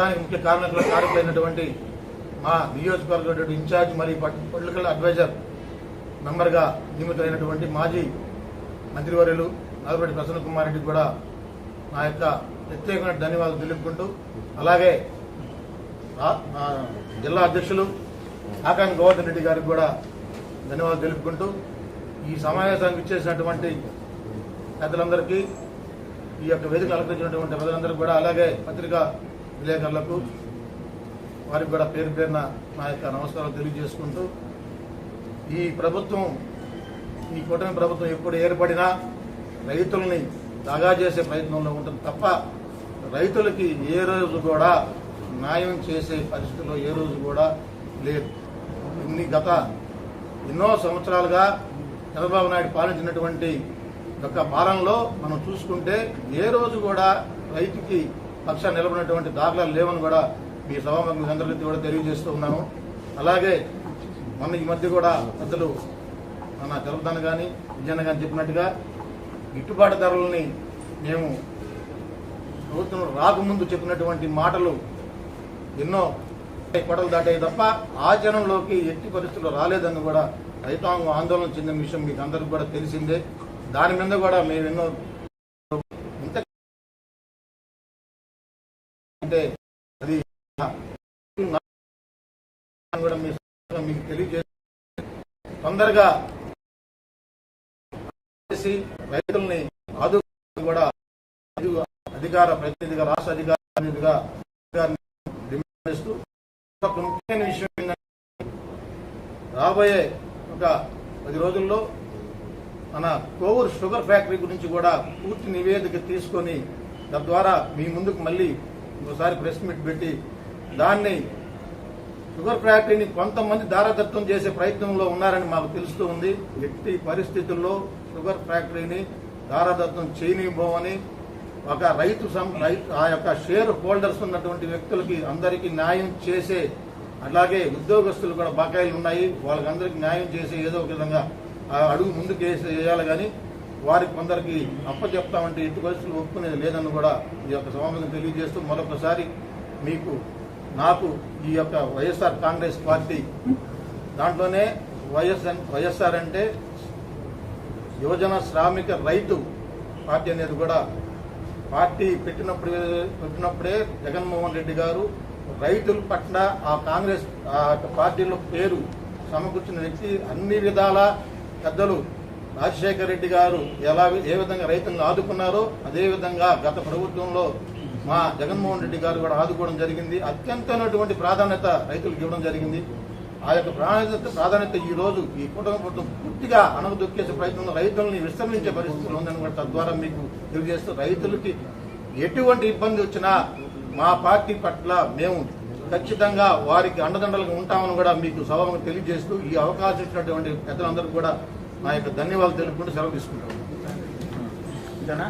రావడానికి ముఖ్య కారణకులు కారకులైనటువంటి మా నియోజకవర్గ ఇన్ఛార్జ్ మరియు పొలిటికల్ అడ్వైజర్ మెంబర్గా నియమితులైనటువంటి మాజీ మంత్రివర్యులు నాగరెడ్డి ప్రసన్న కుమార్ రెడ్డికి కూడా నా యొక్క ప్రత్యేకమైన ధన్యవాదాలు తెలుపుకుంటూ అలాగే జిల్లా అధ్యక్షులు ఆకాన్ గోవర్ధన్ రెడ్డి గారికి కూడా ధన్యవాదాలు తెలుపుకుంటూ ఈ సమావేశానికి ఇచ్చేసినటువంటి పెద్దలందరికీ ఈ యొక్క వేదిక అలంకరించినటువంటి ప్రజలందరికీ కూడా అలాగే పత్రికా విలేకరులకు వారికి కూడా పేరు పేరున నా యొక్క నమస్కారాలు తెలియజేసుకుంటూ ఈ ప్రభుత్వం ఈ కూటమి ప్రభుత్వం ఎప్పుడు ఏర్పడినా రైతుల్ని దగా చేసే ప్రయత్నంలో ఉంటుంది తప్ప రైతులకి ఏ రోజు కూడా న్యాయం చేసే పరిస్థితిలో ఏ రోజు కూడా లేదు. ఇన్ని గత ఎన్నో సంవత్సరాలుగా చంద్రబాబు నాయుడు పాలించినటువంటి యొక్క పాలనలో మనం చూసుకుంటే ఏ రోజు కూడా రైతుకి పక్షాన్ని నిలబడినటువంటి దాఖలాలు లేవని కూడా మీ సభాముఖం అందరికీ కూడా తెలియజేస్తూ ఉన్నాము అలాగే మొన్న ఈ మధ్య కూడా పెద్దలు మన జలదాన్ కానీ విజయన కానీ చెప్పినట్టుగా గిట్టుబాటు ధరలని మేము ప్రభుత్వం రాకముందు చెప్పినటువంటి మాటలు ఎన్నో కొడలు దాటాయి తప్ప ఆచరణలోకి ఎట్టి పరిస్థితుల్లో రాలేదని కూడా రైతాంగం ఆందోళన చెందిన విషయం మీకు అందరికి కూడా తెలిసిందే. దాని మీద కూడా మేము ఎన్నో అంటే అది కూడా మీకు తెలియజేసి తొందరగా చేసి రైతుల్ని ఆదుకు కూడా అధికార ప్రతినిధిగా రాష్ట్ర అధికారిగా డిమాండ్ చేస్తూ ఒక ముఖ్యమైన విషయం ఏంటంటే రాబోయే ఒక పది రోజుల్లో మన కోవూరు షుగర్ ఫ్యాక్టరీ గురించి కూడా పూర్తి నివేదిక తీసుకొని తద్వారా మీ ముందుకు మళ్ళీ ఇంకోసారి ప్రెస్ మీట్ పెట్టి దాన్ని షుగర్ ఫ్యాక్టరీని కొంతమంది దారదత్వం చేసే ప్రయత్నంలో ఉన్నారని మాకు తెలుస్తూ ఉంది. ఎట్టి పరిస్థితుల్లో షుగర్ ఫ్యాక్టరీని దారదత్వం చేయనివ్వమని ఒక రైతు సం- రైతు ఆ యొక్క షేర్ హోల్డర్స్ ఉన్నటువంటి వ్యక్తులకి అందరికీ న్యాయం చేసే అలాగే ఉద్యోగస్తులు కూడా బకాయిలు ఉన్నాయి. వాళ్ళకందరికీ న్యాయం చేసే ఏదో ఒక విధంగా ఆ అడుగు ముందుకు వేసి వేయాలి కానీ వారికి కొందరికి అప్పచెప్తామంటే ఎట్టి పరిస్థితులు ఒప్పుకునేది లేదని కూడా ఈ యొక్క సమావేశం తెలియజేస్తూ మరొకసారి మీకు నాకు ఈ యొక్క వైఎస్ఆర్ కాంగ్రెస్ పార్టీ దాంట్లోనే వైఎస్ వైఎస్ఆర్ అంటే యువజన శ్రామిక రైతు పార్టీ అనేది కూడా పార్టీ పెట్టినప్పుడు పెట్టినప్పుడే జగన్మోహన్ రెడ్డి గారు రైతుల పట్ల ఆ కాంగ్రెస్ ఆ యొక్క పార్టీలో పేరు సమకూర్చిన వ్యక్తి అన్ని విధాల పెద్దలు రాజశేఖర రెడ్డి గారు ఎలా ఏ విధంగా రైతులను ఆదుకున్నారో అదేవిధంగా గత ప్రభుత్వంలో మా జగన్మోహన్ రెడ్డి గారు కూడా ఆదుకోవడం జరిగింది. అత్యంతమైనటువంటి ప్రాధాన్యత రైతులకు ఇవ్వడం జరిగింది. ఆ యొక్క ప్రాధాన్యత ప్రాధాన్యత ఈ రోజు ఈ కుటుంబ ప్రభుత్వం పూర్తిగా అనగదొక్కేసే ప్రయత్నంలో రైతుల్ని విస్తరించే పరిస్థితులు ఉందని కూడా తద్వారా మీకు తెలియజేస్తూ రైతులకి ఎటువంటి ఇబ్బంది వచ్చినా మా పార్టీ పట్ల మేము ఖచ్చితంగా వారికి అండదండలుగా ఉంటామని కూడా మీకు సభకు తెలియజేస్తూ ఈ అవకాశం ఇచ్చినటువంటి పెద్దలందరికీ కూడా నా యొక్క ధన్యవాదాలు తెలుపుకుంటూ సెలవు తీసుకుంటాం ఇంతేనా